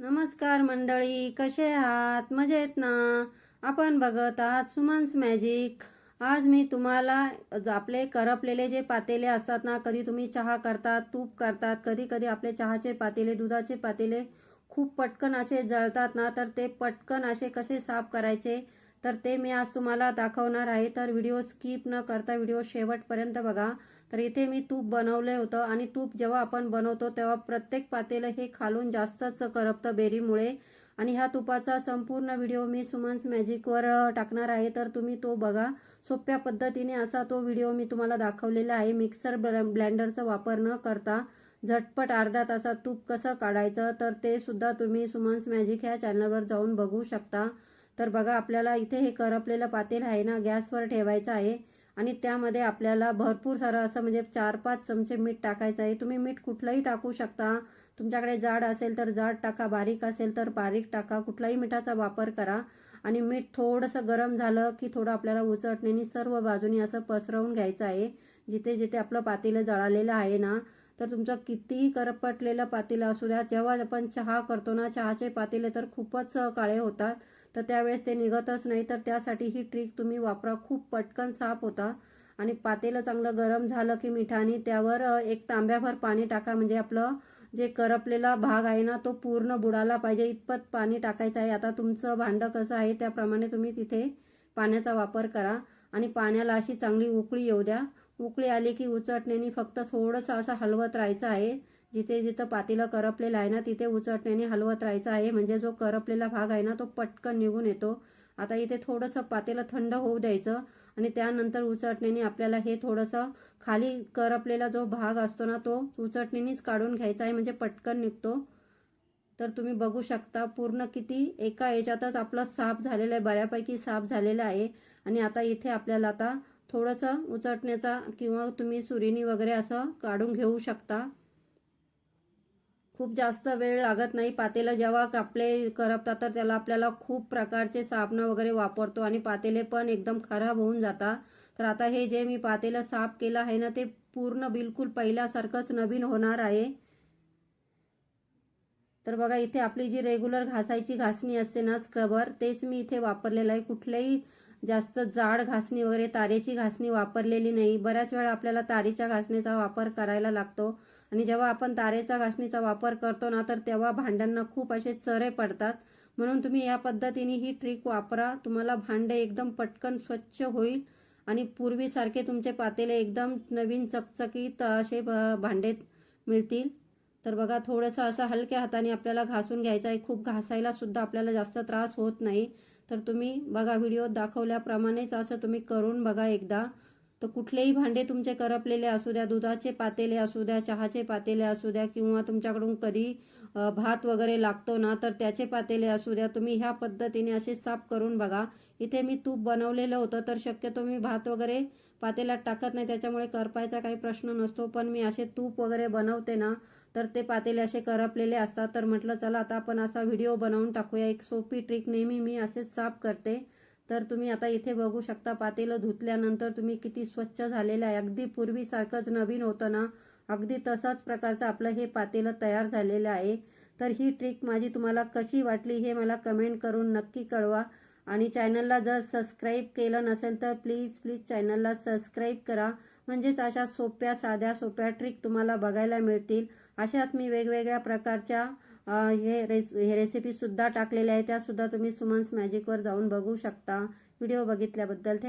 नमस्कार मंडळी कसे आहात? मजेत ना? आपण बघत आहात सुमन्स मॅजिक. आज मी तुम्हाला आपले करपलेले जे पातेले असतात ना कधी तुम्ही चहा करतात तूप करतात कधी कधी आपले चहाचे पातेले दुधाचे पातेले खूप पटकन असे जळतात ना तर ते पटकन असे कसे साफ करायचे? तर ते मी आज तुम्हाला दाखवणार आहे. तर व्हिडिओ स्किप न करता व्हिडिओ शेवटपर्यंत बघा. तर इथे मी तूप बनवलं होतं आणि तूप जेव्हा आपण बनवतो तेव्हा प्रत्येक पातेलं हे खालून जास्तच करपतं बेरीमुळे. आणि ह्या तुपाचा संपूर्ण व्हिडिओ मी सुमन्स मॅजिकवर टाकणार आहे. तर तुम्ही तो बघा. सोप्या पद्धतीने असा तो व्हिडिओ मी तुम्हाला दाखवलेला आहे. मिक्सर ब्ल- ब्लेंडरचा वापर न करता झटपट अर्धा तासात तूप कसं काढायचं तर ते सुद्धा तुम्ही सुमन्स मॅजिक ह्या चॅनलवर जाऊन बघू शकता. तर बघा आपल्याला इथे हे करपलेलं पातेल आहे ना गॅसवर ठेवायचं आहे. आणि त्यामध्ये आपल्याला भरपूर सारं असं म्हणजे चार पाच चमचे मीठ टाकायचं आहे. तुम्ही मीठ कुठलंही टाकू शकता. तुमच्याकडे जाड असेल तर जाड टाका बारीक असेल तर बारीक टाका. कुठलाही मिठाचा वापर करा. आणि मीठ थोडंसं गरम झालं की थोडं आपल्याला उचटण्यानी सर्व बाजूनी असं पसरवून घ्यायचं आहे. जिथे जिथे आपलं पातेलं जळालेलं आहे ना तर तुमचं कितीही करपटलेलं पातेलं असू द्या जेव्हा आपण चहा करतो ना चहाचे पातेले तर खूपच काळे होतात. तर त्यावेळेस ते निघतच नाही. तर त्यासाठी ही ट्रिक तुम्ही वापरा. खूप पटकन साफ होता. आणि पातेलं चांगलं गरम झालं की मिठाने त्यावर एक तांब्याभर पाणी टाका. म्हणजे आपलं जे करपलेला भाग आहे ना तो पूर्ण बुडाला पाहिजे. इतपत पाणी टाकायचं आहे. आता तुमचं भांडं कसं आहे त्याप्रमाणे तुम्ही तिथे पाण्याचा वापर करा. आणि पाण्याला अशी चांगली उकळी येऊ द्या. उकळी आली की उचटण्याने फक्त थोडंसं असं हलवत राहायचं आहे. जिथे जिथं पातेलं करपलेलं आहे ना तिथे उचटण्याने हलवत राहायचं आहे. म्हणजे जो करपलेला भाग आहे ना तो पटकन निघून येतो. आता इथे थोडंसं पातेलं थंड होऊ द्यायचं आणि त्यानंतर उचटण्याने आपल्याला हे थोडंसं खाली करपलेला जो भाग असतो ना तो उचटणीनेच काढून घ्यायचा आहे. म्हणजे पटकन निघतो. तर तुम्ही बघू शकता पूर्ण किती एका याच्यातच आपलं साफ झालेलं आहे. बऱ्यापैकी साफ झालेलं आहे. आणि आता इथे आपल्याला आता थोडंसं उचटण्याचा किंवा तुम्ही सुरीनी वगैरे असं काढून घेऊ शकता. खूप जास्त वेळ लागत नाही. पातेलं जेव्हा कापले करपतात तर त्याला आपल्याला खूप प्रकारचे साबणं वगैरे वापरतो आणि पातेले पण एकदम खराब होऊन जातात. तर आता हे जे मी पातेलं साफ केलं आहे ना ते पूर्ण बिलकुल पहिल्यासारखंच नवीन होणार आहे. तर बघा इथे आपली जी रेग्युलर घासायची घासणी असते ना स्क्रबर तेच मी इथे वापरलेलं आहे. कुठल्याही जास्त जाड घासणी वगैरे तारेची घासणी वापरलेली नाही. बऱ्याच वेळा आपल्याला तारेच्या घासणीचा वापर करायला लागतो. आणि जेव्हा आपण तारेचा घासणीचा वापर करतो ना तर तेव्हा भांड्यांना खूप असे चरे पडतात. म्हणून तुम्ही या पद्धतीने ही ट्रिक वापरा. तुम्हाला भांडे एकदम पटकन स्वच्छ होईल आणि पूर्वीसारखे तुमचे पातेले एकदम नवीन चकचकीत असे भांडे मिळतील. तर बघा थोडंसं असं हलक्या हाताने आपल्याला घासून घ्यायचं आहे. खूप घासायला सुद्धा आपल्याला जास्त त्रास होत नाही. तर तुम्ही बघा व्हिडिओ दाखवल्याप्रमाणेच असं तुम्ही करून बघा एकदा. तर कुठलेही भांडे तुमचे करपलेले असू द्या दुधाचे पातेले असू द्या चहाचे पातेले असू द्या किंवा तुमच्याकडून कधी भात वगैरे लागतो ना तर त्याचे पातेले असू द्या. तुम्ही ह्या पद्धतीने असे साफ करून बघा. इथे मी तूप बनवलेलं होतं तर शक्यतो मी भात वगैरे पातेल्यात टाकत नाही. त्याच्यामुळे करपायचा काही प्रश्न नसतो. पण मी असे तूप वगैरे बनवते ना तर ते पातेले असे करपलेले असतात. तर म्हटलं चला आता आपण असा व्हिडिओ बनवून टाकूया. एक सोपी ट्रिक नेहमी मी असेच साफ करते. तर तुम्ही आता इथे बघू शकता पातेलं धुतल्यानंतर तुम्ही किती स्वच्छ झालेलं आहे. अगदी पूर्वीसारखंच नवीन होतं ना? अगदी तसाच प्रकारचं आपलं हे पातेलं तयार झालेलं आहे. तर ही ट्रिक माझी तुम्हाला कशी वाटली हे मला कमेंट करून नक्की कळवा. आणि चॅनलला जर सबस्क्राईब केलं नसेल तर प्लीज प्लीज चॅनलला सबस्क्राईब करा. म्हणजेच अशा सोप्या साध्या सोप्या ट्रिक तुम्हाला बघायला मिळतील. अशाच मी वेगवेगळ्या प्रकारच्या हे रेस हे रेसिपीसुद्धा टाकलेल्या आहेत. त्यासुद्धा तुम्ही सुमन्स मॅजिकवर जाऊन बघू शकता. Video बघितल्याबद्दल thank